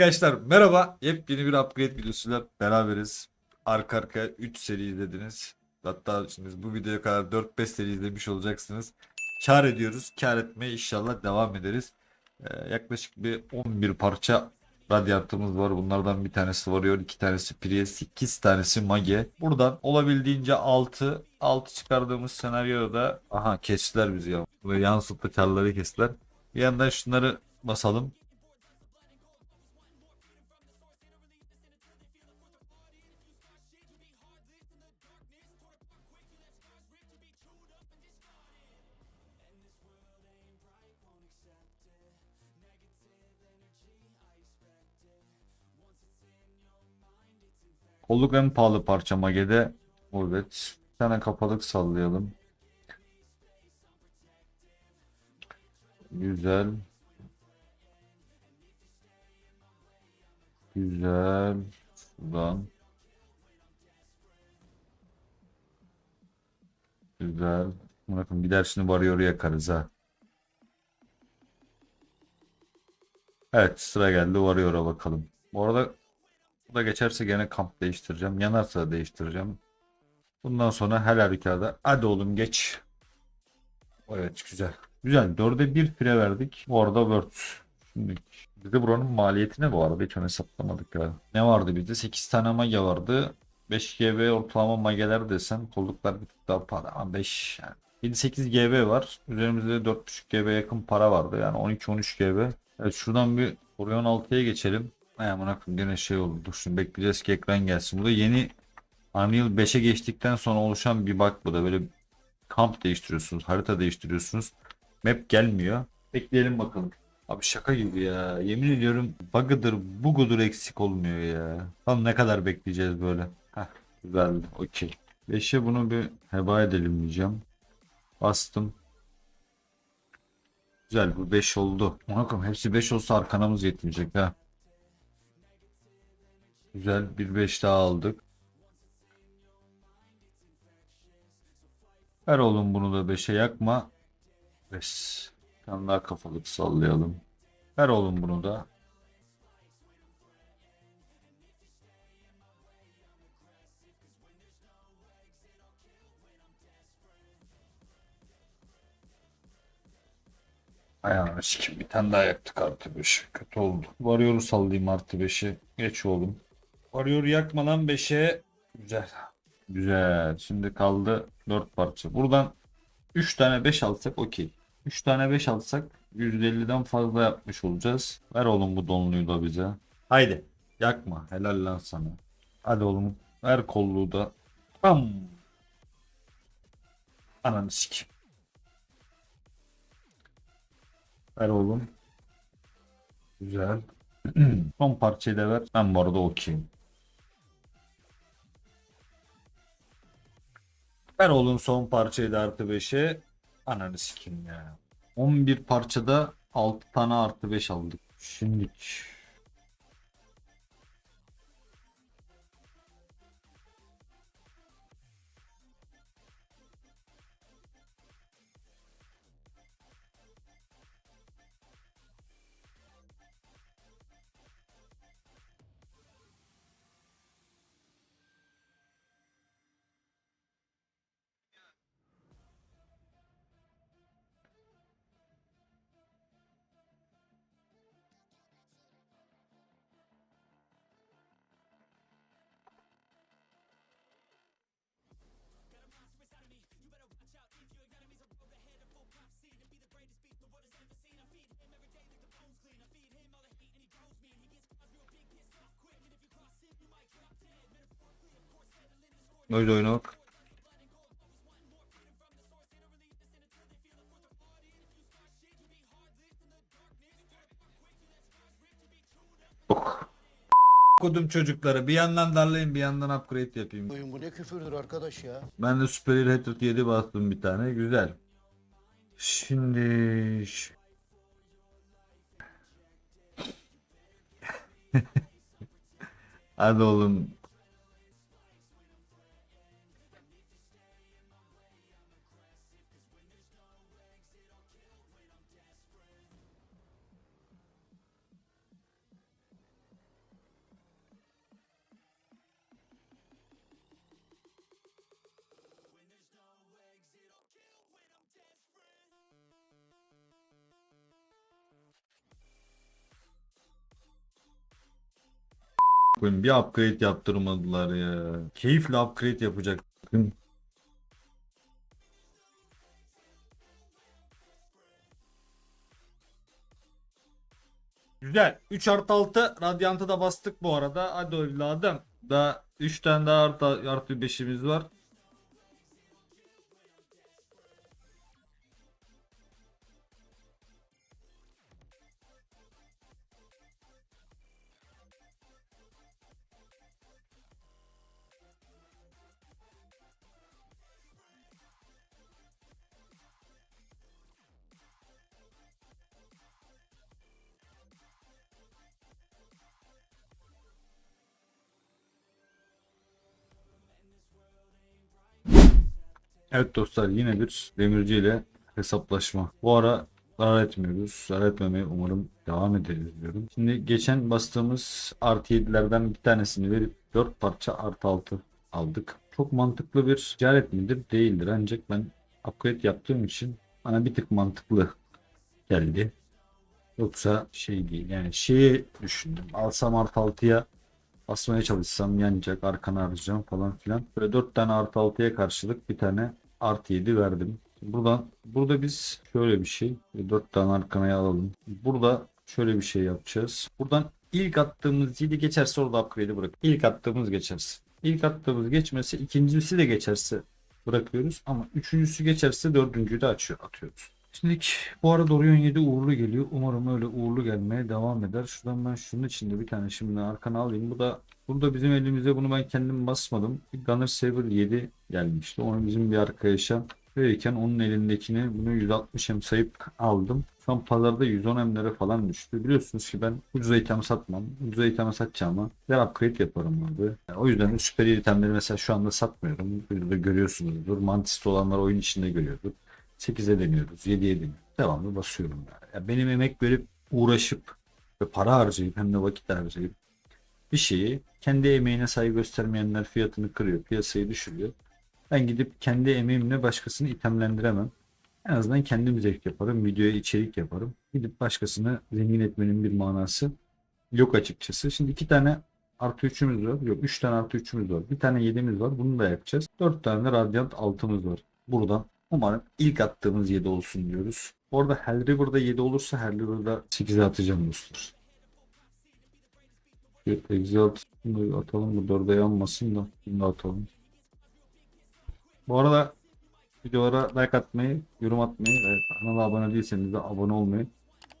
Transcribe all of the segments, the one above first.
Arkadaşlar merhaba. Yepyeni bir upgrade videosuyla beraberiz. Arka arkaya 3 seri izlediniz. Hatta şimdi bu videoya kadar 4-5 seri izlemiş olacaksınız. Kar ediyoruz. Kar etmeye inşallah devam ederiz. Ee, yaklaşık bir 11 parça radyantımız var. Bunlardan bir tanesi varıyor. iki tanesi Prius. 8 tanesi Mage. Buradan olabildiğince 6 6 çıkardığımız senaryoda aha kestiler bizi ya. Böyle yansıtlı karları kestiler. Bir yandan şunları basalım. Kolluk en pahalı parça Mage'de. Evet. Bir tane kapalık sallayalım. Güzel. Güzel. Şuradan. Güzel. Bakın gider şimdi Warrior'u yakarız ha. Evet sıra geldi Warrior'a bakalım. Bu arada bu da geçerse gene kamp değiştireceğim. Yanarsa değiştireceğim. Bundan sonra her halükarda hadi oğlum geç. Evet güzel. Güzel. Dörde bir fire verdik. Bu arada Word. Şimdi bizde buranın maliyeti ne bu arada? Hiç onu hesaplamadık ya. Ne vardı bizde? 8 tane mage vardı. 5 GB ortalama mageler desem kolluklar bir tık daha para. Ama 5 yani. 7-8 GB var. Üzerimizde 4.5 GB yakın para vardı. Yani 12-13 GB. Evet şuradan bir Orion 6'ya geçelim. Ay aman akım gene şey oldu. Dur şimdi bekleyeceğiz ki ekran gelsin. Bu da yeni Unreal 5'e geçtikten sonra oluşan bir bug bu da. Böyle kamp değiştiriyorsunuz. Harita değiştiriyorsunuz. Map gelmiyor. Bekleyelim bakalım. Abi şaka gibi ya. Yemin ediyorum bug'ıdır bugudur eksik olmuyor ya. Tam ne kadar bekleyeceğiz böyle. Heh güzeldi. Okey. 5'e bunu bir heba edelim diyeceğim. Bastım. Güzel bu 5 oldu. Bakalım hepsi 5 olsa arkanamız yetmeyecek ha. Güzel bir 5 daha aldık. Ver oğlum bunu da 5'e yakma. Bes. Bir tane daha kafalık sallayalım. Ver oğlum bunu da. Ayağını sikim bir tane daha yaktık artı 5. Kötü oldu. Varıyor'u sallayayım artı 5'i. Geç oğlum. Varıyor'u yakmadan 5'e. Güzel. Güzel. Şimdi kaldı 4 parça. Buradan 3 tane 5 alsak okey. 3 tane 5 alsak %50'den fazla yapmış olacağız. Ver oğlum bu donluyu da bize. Haydi. Yakma. Helal lan sana. Hadi oğlum. Ver kolluğu da. Bam. Ananı sikim. Ver oğlum. Güzel. Son parçayı da ver. Ben bu arada okuyayım. Ver oğlum son parçayı da artı 5'e. Ananı sikim ya. 11 parçada 6 tane artı 5 aldık. Şimdi Öyle oyna bak. Kodum çocukları bir yandan darlayayım bir yandan upgrade yapayım. Oyun bu ne küfürdür arkadaş ya. Ben de Superior Hatred 7 bastım bir tane güzel. Şimdi Hadi oğlum. Koyayım. Bir upgrade yaptırmadılar ya. Keyifle upgrade yapacak. Güzel. 3 artı 6 radyantı da bastık bu arada. Hadi evladım. Daha 3 tane daha artı, artı 5'imiz var. Evet dostlar yine bir demirci ile hesaplaşma. Bu ara zarar etmiyoruz. Zarar etmemeye umarım devam ederiz diyorum. Şimdi geçen bastığımız artı 7'lerden bir tanesini verip 4 parça artı 6 aldık. Çok mantıklı bir ticaret midir? Değildir. Ancak ben upgrade yaptığım için bana bir tık mantıklı geldi. Yoksa şey değil. Yani şeyi düşündüm. Alsam artı 6'ya basmaya çalışsam yanacak. Arkana arayacağım falan filan. Böyle 4 tane artı 6'ya karşılık bir tane artı 7 verdim. Buradan burada biz şöyle bir şey 4 tane arkanaya alalım. Burada şöyle bir şey yapacağız. Buradan ilk attığımız 7 geçerse orada upgrade'i bırak. İlk attığımız geçerse. İlk attığımız geçmesi ikincisi de geçerse bırakıyoruz ama üçüncüsü geçerse dördüncüyü de açıyor, atıyoruz. Şimdilik bu arada Orion 7 uğurlu geliyor. Umarım öyle uğurlu gelmeye devam eder. Şuradan ben şunun içinde bir tane şimdi arkana alayım. Bu da burada bizim elimize bunu ben kendim basmadım. Bir Gunner Saber 7 gelmişti. Onu bizim bir arkadaşa verirken onun elindekini bunu 160 hem sayıp aldım. Şu an pazarda 110 hemlere falan düştü. Biliyorsunuz ki ben ucuz item satmam. Ucuz item satacağıma bir upgrade yaparım abi. Yani o yüzden de süper itemleri mesela şu anda satmıyorum. Burada görüyorsunuzdur. Mantis'te olanlar oyun içinde görüyordur. 8'e deniyoruz, 7'ye deniyoruz. Devamlı basıyorum yani. Ya benim emek verip uğraşıp ve para harcayıp hem de vakit harcayıp bir şeyi kendi emeğine saygı göstermeyenler fiyatını kırıyor, piyasayı düşürüyor. Ben gidip kendi emeğimle başkasını itemlendiremem. En azından kendim zevk yaparım, videoya içerik yaparım. Gidip başkasını zengin etmenin bir manası yok açıkçası. Şimdi iki tane artı üçümüz var. Yok üç tane artı üçümüz var. Bir tane yedimiz var. Bunu da yapacağız. Dört tane de radyant altımız var. Buradan Umarım ilk attığımız 7 olsun diyoruz. Orada Hell River'da 7 olursa Hell River'da 8'e atacağım dostlar. Bir Exalt atalım bu 4'e yanmasın da bunu atalım. Bu arada videolara like atmayı, yorum atmayı ve kanala abone değilseniz de abone olmayı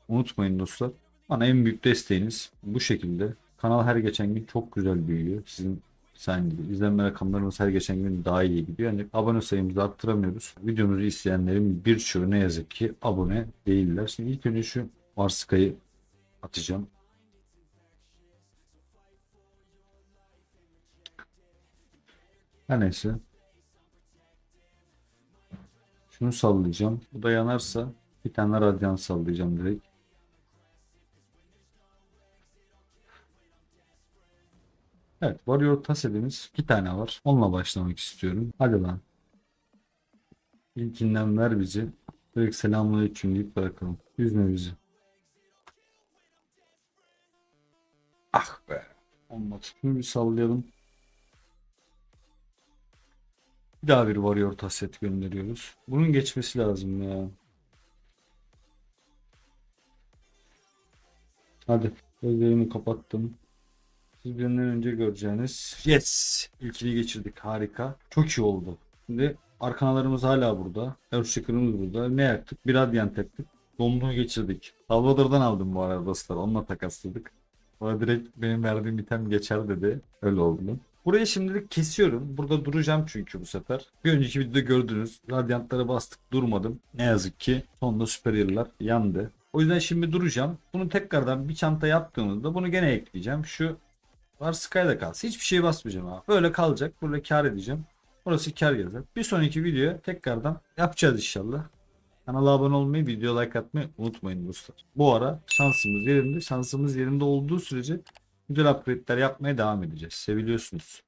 unutmayın dostlar. Bana en büyük desteğiniz bu şekilde. Kanal her geçen gün çok güzel büyüyor. Sizin sen gibi. İzlenme rakamlarımız her geçen gün daha iyi gidiyor. Yani abone sayımızı arttıramıyoruz. Videomuzu isteyenlerin birçoğu ne yazık ki abone değiller. Şimdi ilk önce şu Varska'yı atacağım. Her neyse. Şunu sallayacağım. Bu da yanarsa bir tane radyan sallayacağım direkt. Evet, Warrior Taset'imiz iki tane var. Onunla başlamak istiyorum. Hadi lan. İlkinden ver bizi. Direkt selamünaleyküm deyip bırakalım. Üzme bizi. Ah be. Olmadı. Şunu bir sallayalım. Bir daha bir Warrior Taset gönderiyoruz. Bunun geçmesi lazım ya. Hadi. Gözlerimi kapattım. Siz benden önce göreceğiniz. Yes! İlkini geçirdik. Harika. Çok iyi oldu. Şimdi arkanalarımız hala burada. Earthshaker'ımız burada. Ne yaptık? Bir Radiant yaptık. Donluğu geçirdik. Salvador'dan aldım bu arada dostlar. Onunla takasladık. Bana direkt benim verdiğim item geçer dedi. Öyle oldu. Burayı şimdilik kesiyorum. Burada duracağım çünkü bu sefer. Bir önceki videoda gördünüz. Radyantlara bastık durmadım. Ne yazık ki sonunda superiorlar yandı. O yüzden şimdi duracağım. Bunu tekrardan bir çanta yaptığımızda bunu gene ekleyeceğim. Şu Var Sky'da kalsın. Hiçbir şeye basmayacağım abi. Böyle kalacak. Böyle kar edeceğim. Orası kar gezer. Bir sonraki videoya tekrardan yapacağız inşallah. Kanala abone olmayı, video like atmayı unutmayın dostlar. Bu ara şansımız yerinde. Şansımız yerinde olduğu sürece güzel upgrade'ler yapmaya devam edeceğiz. Seviliyorsunuz.